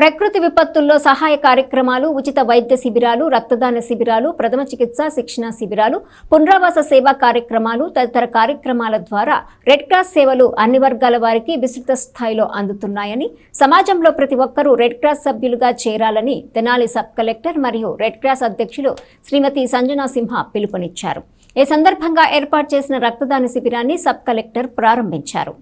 ప్రకృతి విపత్తుల్లో సహాయ కార్యక్రమాలు ఉచిత వైద్య శిబిరాలు రక్తదాన శిబిరాలు ప్రథమ చికిత్స శిక్షణ శిబిరాలు పునరావాస సేవా కార్యక్రమాలు తదితర కార్యక్రమాల ద్వారా రెడ్ క్రాస్ సేవలు అన్ని వర్గాల వారికి విస్తృత స్థాయిలో అందుతున్నాయని సమాజంలో ప్రతి ఒక్కరూ రెడ్ క్రాస్ సభ్యులుగా చేరాలని తెనాలి సబ్ కలెక్టర్ మరియు రెడ్ క్రాస్ అధ్యక్షులు శ్రీమతి సంజనా సింహ పిలుపునిచ్చారు. ఈ సందర్భంగా ఏర్పాటు చేసిన రక్తదాన శిబిరాన్ని సబ్ కలెక్టర్ ప్రారంభించారు.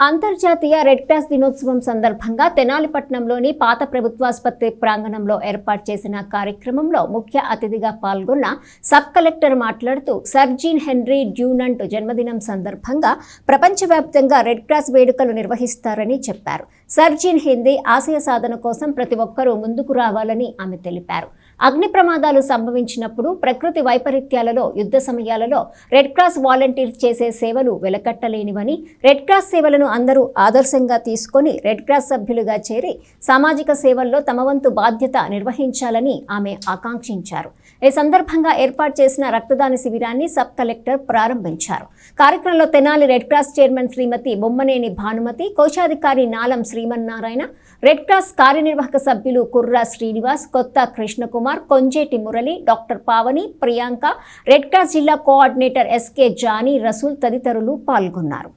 అంతర్జాతీయ రెడ్ క్రాస్ దినోత్సవం సందర్భంగా తెనాలిపట్నంలోని పాత ప్రభుత్వాసుపత్రి ప్రాంగణంలో ఏర్పాటు చేసిన కార్యక్రమంలో ముఖ్య అతిథిగా పాల్గొన్న సబ్ కలెక్టర్ మాట్లాడుతూ సర్జీన్ హెన్రీ డ్యూనంట్ జన్మదినం సందర్భంగా ప్రపంచవ్యాప్తంగా రెడ్ క్రాస్ వేడుకలు నిర్వహిస్తారని చెప్పారు. సర్జీన్ హిందీ ఆశయ సాధన కోసం ప్రతి ఒక్కరూ ముందుకు రావాలని ఆమె తెలిపారు. అగ్ని ప్రమాదాలు సంభవించినప్పుడు ప్రకృతి వైపరీత్యాలలో యుద్ధ సమయాలలో రెడ్ క్రాస్ వాలంటీర్ చేసే సేవలు వెలకట్టలేనివని రెడ్ క్రాస్ సేవలను అందరూ ఆదర్శంగా తీసుకొని రెడ్ క్రాస్ సభ్యులుగా చేరి సామాజిక సేవల్లో తమ వంతు బాధ్యత నిర్వహించాలని ఆమె ఆకాంక్షించారు. ఈ సందర్భంగా ఏర్పాటు చేసిన రక్తదాన శిబిరాన్ని సబ్ కలెక్టర్ ప్రారంభించారు. కార్యక్రమంలో Tenali Red Cross chairman Shrimati Bommaneni Bhanumathi కోశాధికారి నాలం శ్రీమన్నారాయణ రెడ్ క్రాస్ కార్యనిర్వాహక సభ్యులు Kurra Srinivas Kotha Krishnakumar Kumar Konjeti Murali doctor Pavani Priyanka Red Cross జిల్లా కోఆర్డినేటర్ ఎస్కే జానీ రసూల్ తదితరులు పాల్గొన్నారు.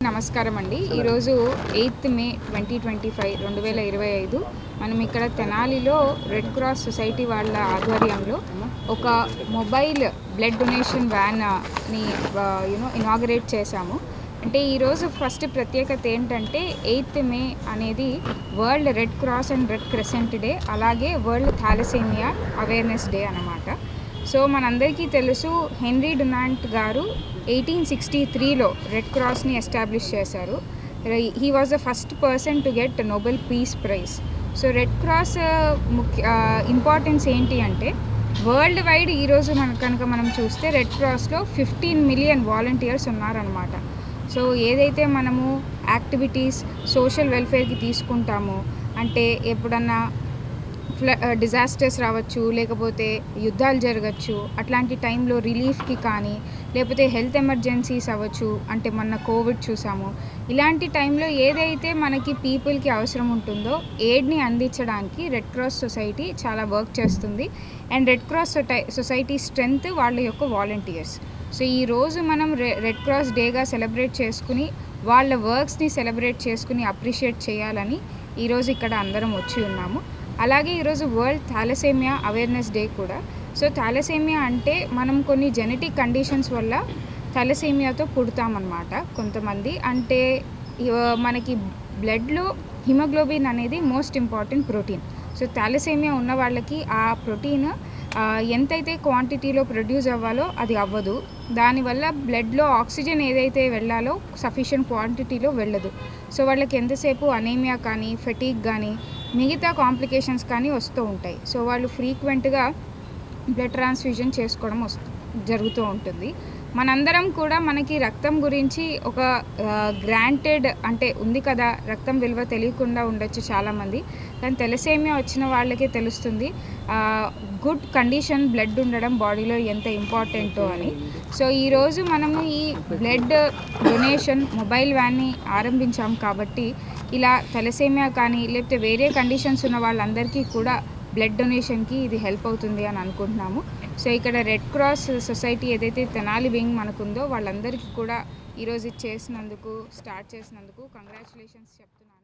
నమస్కారం అండి. ఈరోజు eighth May twenty twenty five రెండు వేల ఇరవై ఐదు మనం ఇక్కడ తెనాలిలో రెడ్ క్రాస్ సొసైటీ వాళ్ళ ఆధ్వర్యంలో ఒక మొబైల్ బ్లడ్ డొనేషన్ వ్యాన్ని యూనో ఇనాగరేట్ చేశాము. అంటే ఈరోజు ఫస్ట్ ప్రత్యేకత ఏంటంటే ఎయిత్ మే అనేది world red cross and red crescent day అలాగే వరల్డ్ థాలసేమియా అవేర్నెస్ డే అనమాట సో మనందరికీ తెలుసు హెన్రీ డొనాల్డ్ గారు ఎయిటీన్ సిక్స్టీ త్రీలో రెడ్ క్రాస్ని ఎస్టాబ్లిష్ చేశారు. He was the first person to get Nobel peace prize. So red cross ముఖ్య importance ఏంటి అంటే వరల్డ్ వైడ్ ఈరోజు మన కనుక మనం చూస్తే రెడ్ క్రాస్లో ఫిఫ్టీన్ మిలియన్ వాలంటీర్స్ ఉన్నారనమాట సో ఏదైతే మనము యాక్టివిటీస్ సోషల్ వెల్ఫేర్కి తీసుకుంటామో అంటే ఎప్పుడన్నా ఫ్ల డిజాస్టర్స్ రావచ్చు లేకపోతే యుద్ధాలు జరగచ్చు అట్లాంటి టైంలో రిలీఫ్కి కానీ లేకపోతే హెల్త్ ఎమర్జెన్సీస్ అవ్వచ్చు అంటే మొన్న కోవిడ్ చూసాము ఇలాంటి టైంలో ఏదైతే మనకి పీపుల్కి అవసరం ఉంటుందో ఎయిడ్ని అందించడానికి రెడ్ క్రాస్ సొసైటీ చాలా వర్క్ చేస్తుంది. And red cross society strength వాళ్ళ యొక్క వాలంటీర్స్. సో ఈ రోజు మనం రె రెడ్ క్రాస్ డేగా సెలబ్రేట్ చేసుకుని వాళ్ళ వర్క్స్ని సెలబ్రేట్ చేసుకుని అప్రిషియేట్ చేయాలని ఈరోజు ఇక్కడ అందరం వచ్చి ఉన్నాము. అలాగే ఈరోజు వరల్డ్ థాలసేమియా అవేర్నెస్ డే కూడా. సో థాలసేమియా అంటే మనం కొన్ని జెనెటిక్ కండిషన్స్ వల్ల థాలసేమియాతో పుడతామన్నమాట కొంతమంది. అంటే మనకి బ్లడ్లో హిమోగ్లోబిన్ అనేది most important protein. So thalassemia ఉన్న వాళ్ళకి ఆ ప్రోటీన్ ఎంతైతే క్వాంటిటీలో ప్రొడ్యూస్ అవ్వాలో అది అవ్వదు. దానివల్ల బ్లడ్లో ఆక్సిజన్ ఏదైతే వెళ్ళాలో సఫిషియంట్ క్వాంటిటీలో వెళ్ళదు. సో వాళ్ళకి ఎంతసేపు అనేమియా కానీ ఫెటీక్ కానీ మిగతా కాంప్లికేషన్స్ కానీ వస్తూ ఉంటాయి. సో వాళ్ళు ఫ్రీక్వెంట్గా బ్లడ్ ట్రాన్స్ఫ్యూజన్ చేసుకోవడం వస్తు జరుగుతూ ఉంటుంది. మనందరం కూడా మనకి రక్తం గురించి ఒక గ్రాంటెడ్ అంటే ఉంది కదా రక్తం విలువ తెలియకుండా ఉండొచ్చు చాలామంది. కానీ తెలసేమియా వచ్చిన వాళ్ళకే తెలుస్తుంది. గుడ్ కండిషన్ బ్లడ్ ఉండడం బాడీలో ఎంత ఇంపార్టెంటో అని. సో ఈరోజు మనము ఈ బ్లడ్ డొనేషన్ మొబైల్ వ్యాన్ని ఆరంభించాం కాబట్టి ఇలా తెలసేమియా కానీ లేకపోతే వేరే కండిషన్స్ ఉన్న వాళ్ళందరికీ కూడా బ్లడ్ డొనేషన్కి ఇది హెల్ప్ అవుతుంది అని అనుకుంటున్నాము. సో ఇక్కడ రెడ్ క్రాస్ సొసైటీ ఏదైతే తెనాలి వింగ్ మనకుందో వాళ్ళందరికీ కూడా ఈరోజు ఇది చేసినందుకు స్టార్ట్ చేసినందుకు కంగ్రాచులేషన్స్ చెప్తున్నాను.